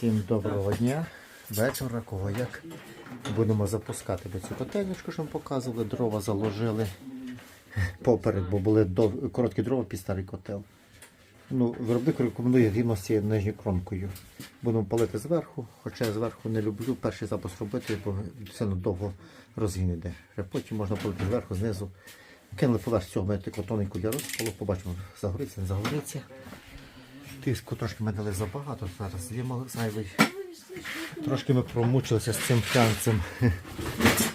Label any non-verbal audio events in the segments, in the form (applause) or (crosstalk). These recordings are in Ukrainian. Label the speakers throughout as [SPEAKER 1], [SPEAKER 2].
[SPEAKER 1] Всім доброго дня, вечора, кого як. Будемо запускати бо цю котельничку, що ми показували. Дрова заложили (laughs) поперед, бо були дов... короткі дрова під старий котел. Ну, виробник рекомендує рівно з цією нижньою кромкою. Будемо палити зверху, хоча я зверху не люблю перший запуск робити, бо сильно довго розгін іде. Потім можна палити зверху, знизу. Кинули поверх цього ми таку тоненьку для розпалу, побачимо, загориться, не загориться. Тиску трошки ми дали забагато, зараз з'їмо зайвий. Трошки ми промучилися з цим флянцем.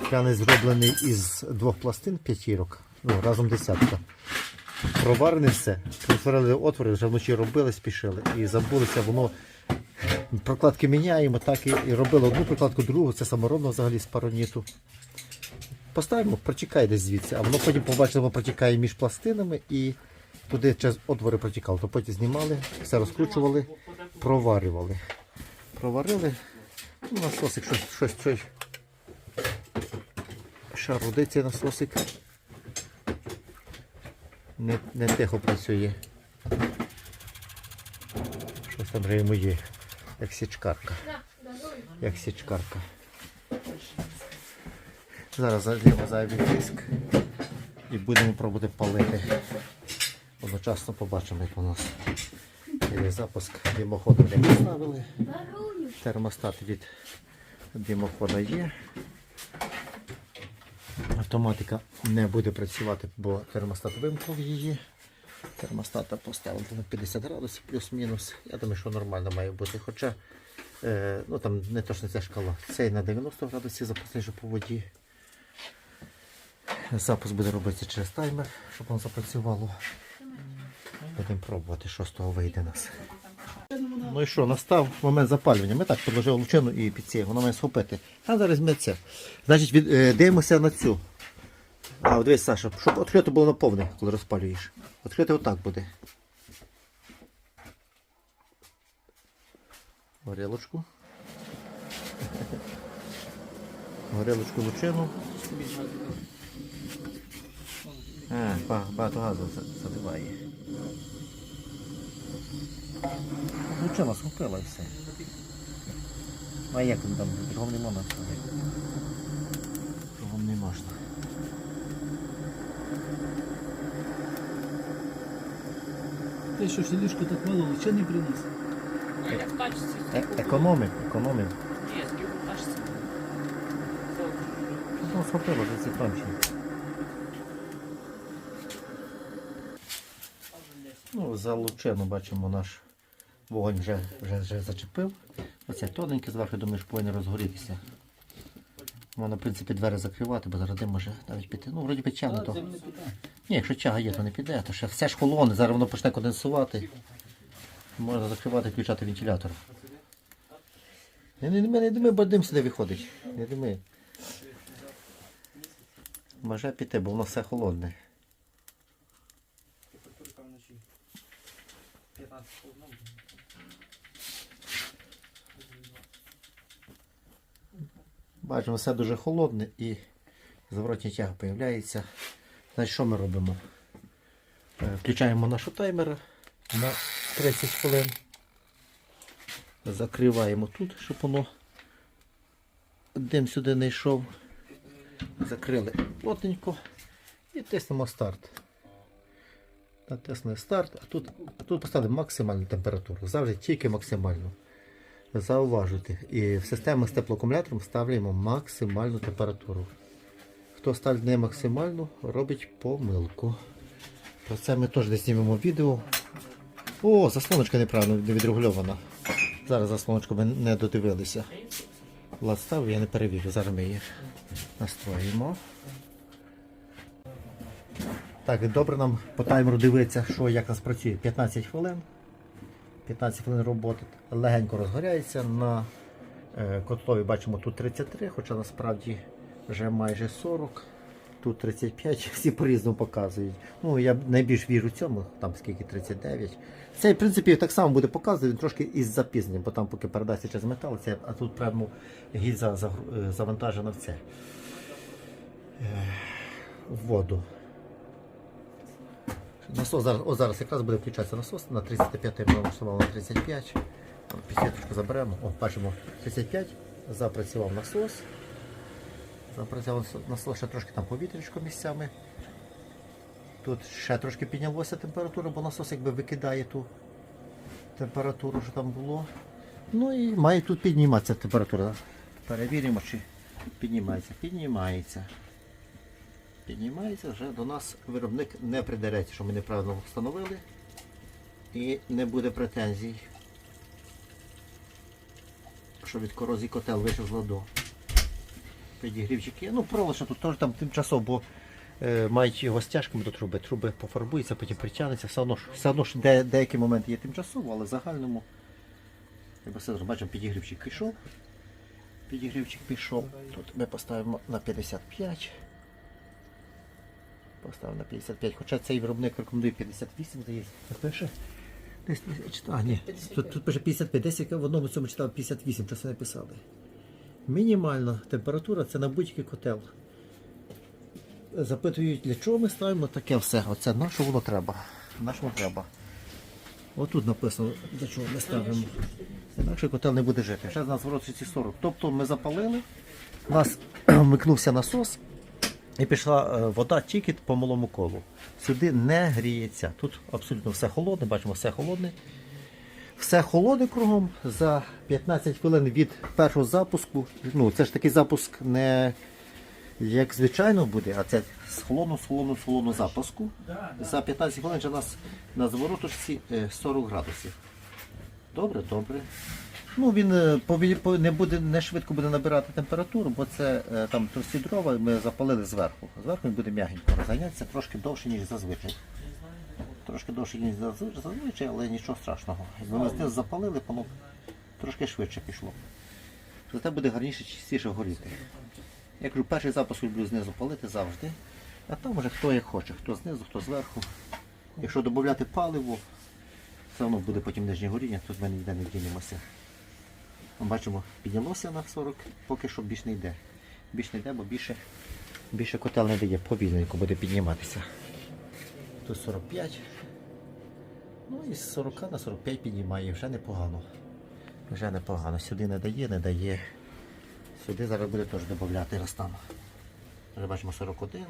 [SPEAKER 1] Флянець (laughs) зроблений із двох пластин п'ятірок, ну, разом десятка. Проварене все. Просварили отвори, вже вночі робили, спішили. І забулися, воно прокладки міняємо, так і, і робили одну прокладку, другу, це саморобно взагалі з пароніту. Поставимо, протікає десь звідси, а воно потім побачили, воно протікає між пластинами і туди через отвори протікало. То потім знімали, все розкручували, проварювали. Проварили. Ну, насосик щось, щось, цей насосик. Не, не тихо працює. Щось там вже йому є. Як січкарка. Як січкарка. Зараз зальємо зайвий тиск і будемо пробувати палити. Одночасно побачимо, як у нас є запуск. Димоходом вже поставили. Термостат від димохода є. Автоматика не буде працювати, бо термостат вимкнув її. Термостата поставили на 50 градусів плюс-мінус. Я думаю, що нормально має бути. Хоча е, ну, там не точно ця шкала. Цей на 90 градусів запустив по воді. Запуск буде робитися через таймер, щоб воно запрацювало. Будемо пробувати, що з того вийде нас. Ну і що, настав момент запалювання. Ми так підложили лучину і під цією, воно має схопити. А зараз ми це. Значить, від, е, дивимося на цю. А, дивись, Саша, щоб відкрито було на повне, коли розпалюєш. Відкрити отак буде. Горілочку. (laughs) Горілочку лучину. А, багато газу за- заливає. Лучина схопила і все. А як він там? Другом не можна. Другом не можна.
[SPEAKER 2] Ти що селішку так мало лише не приніс?
[SPEAKER 3] Як качеться?
[SPEAKER 1] Е- економим, економим.
[SPEAKER 3] Ні, скільки качеться?
[SPEAKER 1] Ну, схопило за ці тончі. Ну, за лучину бачимо наш вогонь вже, вже, вже зачепив. Оце тоненьке зверху, думаю, що повинен розгорітися. Можна, в принципі, двері закривати, бо зараз дим може навіть піти. Ну, вроді тягне то. Ні, якщо тяга є, то не піде, то ще все ж холоне, зараз воно почне конденсувати. Можна закривати, включати вентилятор. Не, не, не, не дими, бо дим сюди виходить. Не дими. Може піти, бо воно все холодне. Бачимо, все дуже холодне і зворотня тяга з'являється. Значить, що ми робимо? Е, Включаємо нашу таймер на 30 хвилин. Закриваємо тут, щоб воно дим сюди не йшов. Закрили плотненько і тиснемо старт. Натиснули старт, а тут, тут поставили максимальну температуру. Завжди тільки максимальну. Зауважуйте. І в систему з теплоакумулятором ставляємо максимальну температуру. Хто ставить не максимальну, робить помилку. Про це ми теж знімемо відео. О, заслоночка неправильно не відрегульована. Зараз заслоночку ми не додивилися. Влад ставив, я не перевірю. Зараз ми її настроїмо. Так, добре нам по таймеру дивитися, що як нас працює. 15 хвилин. 15 хвилин роботи. Легенько розгоряється. На е, котлові бачимо тут 33, хоча насправді вже майже 40. Тут 35, (laughs) всі по-різному показують. Ну, я найбільш вірю цьому, там скільки 39. Цей, в принципі, так само буде показувати, він трошки із запізненням, бо там поки передасться через метал, це, а тут прямо гільза е, завантажена в це. Е, в воду. Насос зараз, о, зараз якраз буде включатися насос на 35 я налаштував на 35. Підсвіточку заберемо. О, бачимо, 35. Запрацював насос. Запрацював насос, ще трошки там повітрячко місцями. Тут ще трошки піднялося температура, бо насос якби викидає ту температуру, що там було. Ну і має тут підніматися температура. Перевіримо, чи піднімається. Піднімається. Піднімається, вже до нас виробник не придереться, що ми неправильно встановили. І не буде претензій, що від корозії котел вийшов з ладу. Підігрівчики. Ну, пролише тут теж там тимчасово, бо е, мають його стяжками до труби. Труби пофарбуються, потім притягнуться. Все одно, ж- все одно ж де, деякі моменти є тимчасово, але в загальному. Бачимо, підігрівчик пішов. Підігрівчик пішов. Тут ми поставимо на 55. Поставив на 55. Хоча цей виробник рекомендує 58, здається. Так пише. Десь читав. А, ні. Тут, тут пише 55, десь я в одному цьому читав 58, що це написали. Мінімальна температура це на будь-який котел. Запитують, для чого ми ставимо таке все. Оце на що воно треба. На що воно треба. Отут написано, для чого ми ставимо. Інакше котел не буде жити. Ще з нас ворот 40. Тобто ми запалили, у нас (clears throat) вмикнувся насос і пішла е, вода тільки по малому колу. Сюди не гріється. Тут абсолютно все холодне, бачимо, все холодне. Все холодне кругом за 15 хвилин від першого запуску. Ну, це ж такий запуск не як звичайно буде, а це з холодного, з холодного, з холодного запуску. За 15 хвилин у нас на завороточці е, 40 градусів. Добре, добре. Ну він е, не буде не швидко буде набирати температуру, бо це е, там товсті дрова ми запалили зверху. Зверху він буде м'ягенько розганятися трошки довше, ніж зазвичай. Трошки довше, ніж зазвичай, але нічого страшного. Якби ми знизу запалили, воно трошки швидше пішло. Зате буде гарніше, чистіше горіти. Я кажу, перший запуск люблю знизу палити завжди. А там вже хто як хоче, хто знизу, хто зверху. Якщо додати паливо, все одно буде потім нижнє горіння, тут ми ніде не дінемося. Бачимо, піднялося на 40, поки що більш не йде. Більш не йде, бо більше, більше котел не дає, повільненько буде підніматися. Тут 45. Ну і з 40 на 45 піднімає, вже непогано. Вже непогано. Сюди не дає, не дає. Сюди зараз буде теж додати раз. Вже бачимо 41.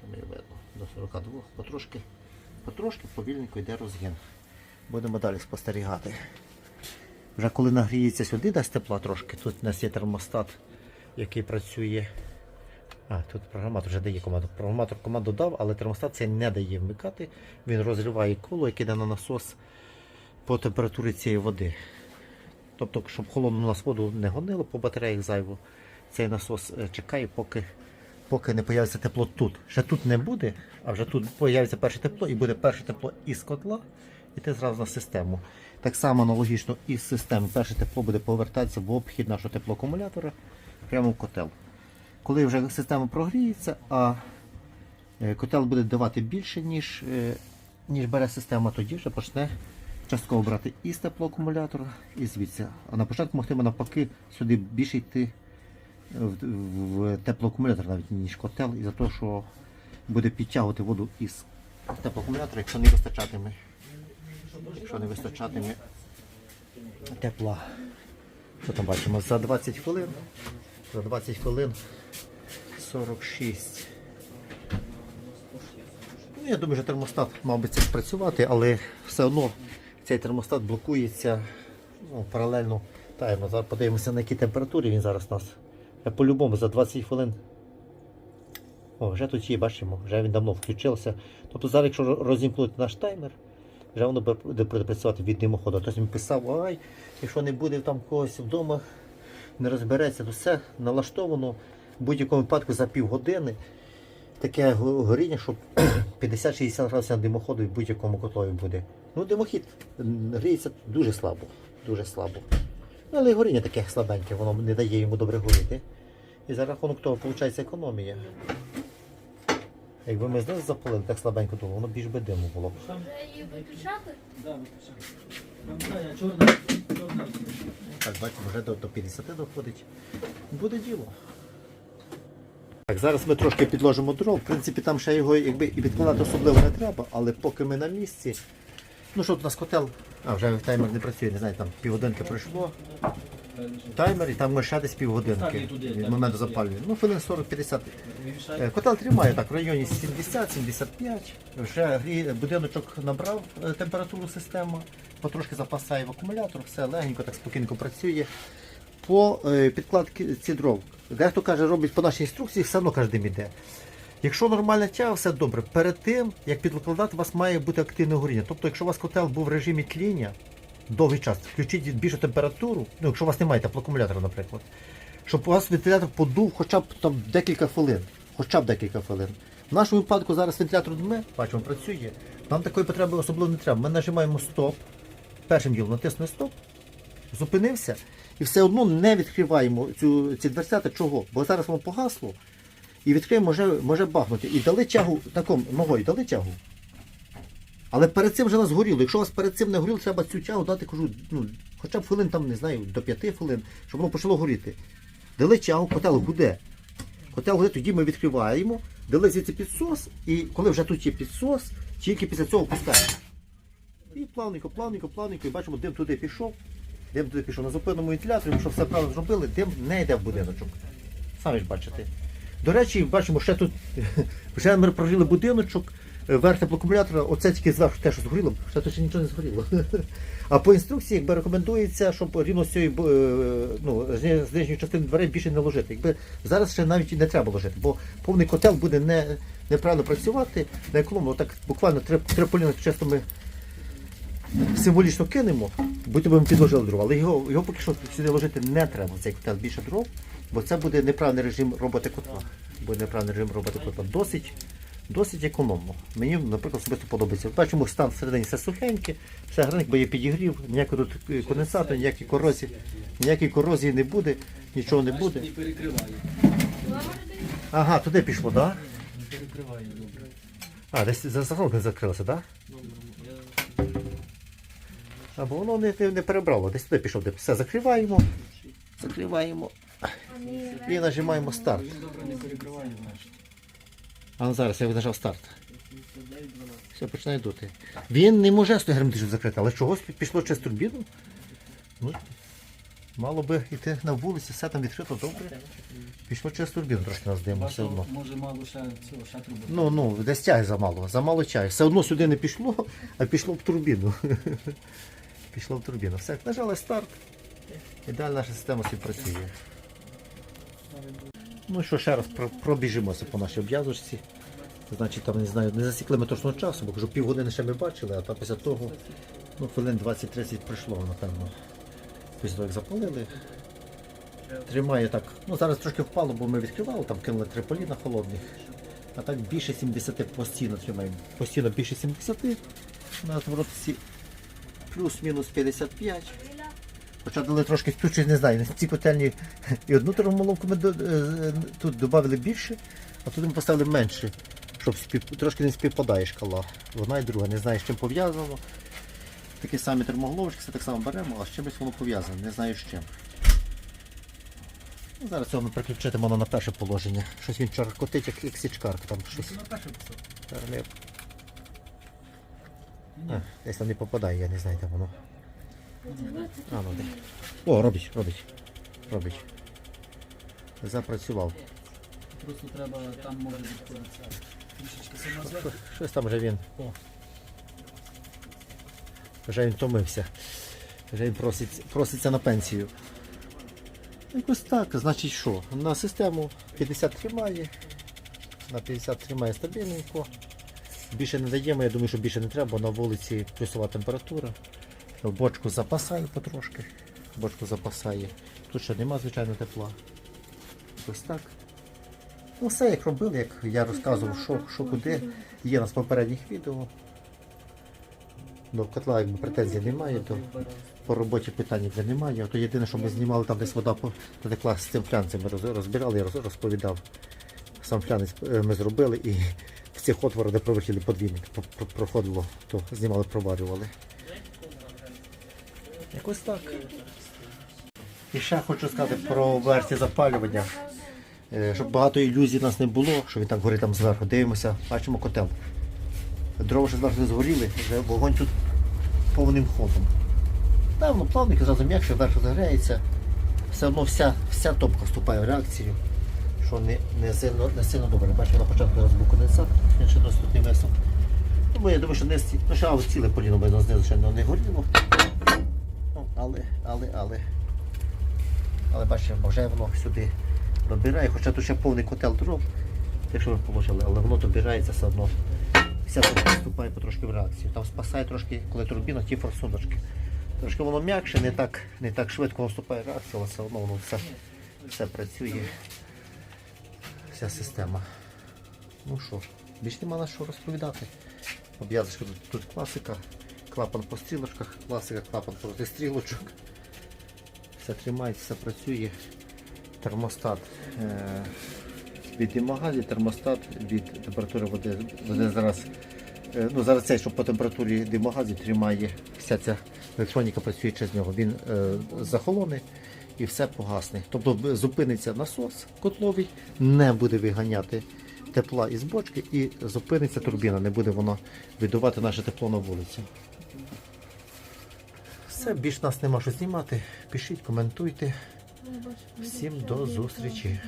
[SPEAKER 1] Там і видно до 42. Потрошки, потрошки повільненько йде розгін. Будемо далі спостерігати. Вже коли нагріється сюди, дасть тепла трошки. Тут у нас є термостат, який працює. А, тут програматор вже дає команду. Програматор команду дав, але термостат це не дає вмикати. Він розриває коло, яке йде на насос по температурі цієї води. Тобто, щоб холодну нас воду не гонило по батареях зайво, цей насос е, чекає, поки, поки не появиться тепло тут. Ще тут не буде, а вже тут появиться перше тепло і буде перше тепло із котла, і ти зразу на систему. Так само аналогічно із системи. Перше тепло буде повертатися в обхід нашого теплоакумулятора прямо в котел. Коли вже система прогріється, а е, котел буде давати більше, ніж, е, ніж бере система, тоді вже почне частково брати із теплоакумулятора і звідси. А на початку могтиме навпаки сюди більше йти в, в теплоакумулятор, навіть ніж котел, із-за того, що буде підтягувати воду із теплоакумулятора, якщо не вистачатиме. Якщо не вистачатиме тепла. Що там бачимо? За 20 хвилин. За 20 хвилин 46. Ну, я думаю, що термостат мав би це спрацювати, але все одно цей термостат блокується ну, паралельно тайму. Зараз подивимося, на якій температурі він зараз у нас. Я по-любому за 20 хвилин. О, вже тут є, бачимо, вже він давно включився. Тобто зараз, якщо розімкнути наш таймер, вже воно буде працювати від димоходу. Хтось мені писав, ай, якщо не буде там когось вдома, не розбереться, то все налаштовано в будь-якому випадку за півгодини. Таке горіння, що (clears throat) 50-60 градусів на димоходу в будь-якому котлові буде. Ну, димохід гріється дуже слабо. Дуже слабо. Ну, але і горіння таке слабеньке, воно не дає йому добре горіти. І за рахунок того виходить економія. Якби ми знизу запалили так слабенько, то воно більш би диму було б.
[SPEAKER 3] Вже її виключати?
[SPEAKER 2] Да, виключай. Пам'ятаю, чорна, чорна.
[SPEAKER 1] Так, бачимо, вже до, до 50 доходить. Буде діло. Так, зараз ми трошки підложимо дров. В принципі, там ще його якби і відкладати особливо не треба, але поки ми на місці, Ну що, тут у нас котел, а вже таймер не працює, не знаю, там півгодинки пройшло. Таймер і там ми ще десь півгодинки від моменту запалювання. Ну, хвилин 40-50. Е, Котел тримає так в районі 70-75. Вже будиночок набрав е, температуру система, потрошки запасає в акумулятор, все легенько, так спокійно працює. По е, підкладці ці дров. Дехто каже, робить по нашій інструкції, все одно дим іде. Якщо нормальна тяга, все добре. Перед тим, як підкладати, у вас має бути активне горіння. Тобто, якщо у вас котел був в режимі тління довгий час, включіть більшу температуру, ну якщо у вас немає теплоакумулятора, наприклад, щоб у вас вентилятор подув хоча б там декілька хвилин. Хоча б декілька хвилин. В нашому випадку зараз вентилятор дме, бачимо, працює. Нам такої потреби особливо не треба. Ми нажимаємо стоп. Першим ділом натиснули стоп, зупинився і все одно не відкриваємо цю, ці дверцята. Чого? Бо зараз воно погасло і відкриємо, може, може бахнути. І дали тягу таком ногою, дали тягу. Але перед цим вже нас горіло. Якщо вас перед цим не горіло, треба цю тягу дати, кажу, ну, хоча б хвилин, там, не знаю, до 5 хвилин, щоб воно почало горіти. Дали тягу, котел гуде. Котел гуде, тоді ми відкриваємо, дали звідси підсос, і коли вже тут є підсос, тільки після цього пускаємо. І плавненько, плавненько, плавненько, і бачимо, дим туди пішов. Дим туди пішов. На зупинному вентиляторі, якщо все правильно зробили, дим не йде в будиночок. Самі ж бачите. До речі, бачимо, ще тут (laughs) вже ми прожили будиночок, верх теплоакумулятора, оце тільки зверху те, що згоріло, ще ще нічого не згоріло. А по інструкції якби рекомендується, щоб рівно з цієї е, ну, з нижньої частини дверей більше не ложити. Якби зараз ще навіть і не треба ложити, бо повний котел буде не, неправильно працювати, на економно, так буквально три, три поліна чисто ми символічно кинемо, будь би ми підложили дрова, але його, його поки що сюди ложити не треба, цей котел більше дров, бо це буде неправильний режим роботи котла. Буде неправильний режим роботи котла. Досить, досить економно. Мені, наприклад, особисто подобається. Бачимо, стан всередині все сухеньке, все гарненько, бо є підігрів, ніякого тут конденсату, ніякої корозії, ніякої корозії не буде, нічого не буде. Ага, туди пішло, так? Да?
[SPEAKER 2] Не перекриває добре.
[SPEAKER 1] А, десь за заголовки закрилося, так? Да?
[SPEAKER 2] Добре. Я...
[SPEAKER 1] Або воно не, не, не перебрало, десь туди пішов. Де. Все, закриваємо. Закриваємо. І нажимаємо старт.
[SPEAKER 2] Він добре не перекриває, значить.
[SPEAKER 1] А ну зараз я нажав старт. Все, починає дути. Він не може герметично закрити, але чогось пішло через турбіну. Ну, мало би йти на вулиці, все там відкрито, добре. Пішло через турбіну трошки нас димо, все одно.
[SPEAKER 2] Може мало ще цього, ще трубу.
[SPEAKER 1] Ну, ну, десь тяги замало, замало чаю. Все одно сюди не пішло, а пішло в турбіну. (laughs) пішло в турбіну. Все, нажали старт. І далі наша система собі працює. Ну що, ще раз пробіжимося по нашій обв'язочці. Значить, там не знаю, не засікли ми точного часу, бо кажу, півгодини ще ми бачили, а там після того ну, хвилин 20-30 пройшло, напевно. Після того, як запалили. Тримає так. Ну зараз трошки впало, бо ми відкривали, там кинули три поліна холодних. А так більше 70 постійно тримаємо. Постійно більше 70. На зворотці плюс-мінус 55. Хоча дали трошки щось не знаю, ці котельні і одну термомоловку ми е, тут додали більше, а тут ми поставили менше, щоб спів, трошки не співпадає шкала. Одна і друга, не знаю з чим пов'язано. Такі самі термоголовочки, все так само беремо, а з чимось воно пов'язане, не знаю з чим. Ну, Зараз цього ми переключитимо воно на перше положення. Щось він чаркотить, як, як січкарка, там щось.
[SPEAKER 2] На перше писав.
[SPEAKER 1] А, десь там не попадає, я не знаю, де воно. А, ну де. О, робить, робить. Робить. Запрацював.
[SPEAKER 2] Просто треба там може. Трішечки сама.
[SPEAKER 1] Щось там вже він.
[SPEAKER 2] О.
[SPEAKER 1] Вже він втомився. Вже він просить, проситься на пенсію. Якось так, значить що? На систему 50 тримає. На 50 тримає стабільненько. Більше не даємо, я думаю, що більше не треба, бо на вулиці плюсова температура. Бочку запасає потрошки. Бочку запасає. Тут ще нема, звичайно, тепла. Ось так. Ну, все як робили, як я розказував, що, що куди. Є у нас попередніх відео. До котла якби претензій немає, то по роботі питань вже немає. То єдине, що ми знімали, там десь вода потекла з цим флянцем, ми розбирали, я розповідав. Сам флянець е, ми зробили і в цих отворах, де провихіли подвійник, про- про- проходило, то знімали, проварювали. Якось так. І ще хочу сказати про версію запалювання. Е, Щоб багато ілюзій у нас не було, що він так горить там зверху. Дивимося, бачимо котел. Дрова ще зверху не згоріли, вже вогонь тут повним ходом. Там воно плавненько, зразу м'якше, вверх заграється. Все одно вся, вся топка вступає в реакцію, що не, не, сильно, не сильно добре. Бачите, на початку зараз був конденсат, він ще досить не висох. Тому я думаю, що не ну, ще ціле поліно би нас звичайно не горіло. Але, але, але. Але бачите, вже воно сюди добирає, хоча тут ще повний котел дров, якщо ви положили, але воно добирається все одно. Вся вступає потрошки в реакцію. Там спасає трошки, коли турбіна, ті форсуночки. Трошки воно м'якше, не так, не так швидко вступає в реакцію, але все одно воно все, все працює. Вся система. Ну що, більш нема на що розповідати. Обв'язочка тут, тут класика, клапан по стрілочках, класика, клапан проти стрілочок. Все тримається, все працює. Термостат е, від димогазі, термостат від температури води. води зараз, е, ну, зараз цей, що по температурі димогазі тримає, вся ця електроніка працює через нього. Він е, захолоне і все погасне. Тобто зупиниться насос котловий, не буде виганяти тепла із бочки і зупиниться турбіна, не буде воно видувати наше тепло на вулицю. Все, більш нас нема що знімати. Пишіть, коментуйте. Всім до зустрічі.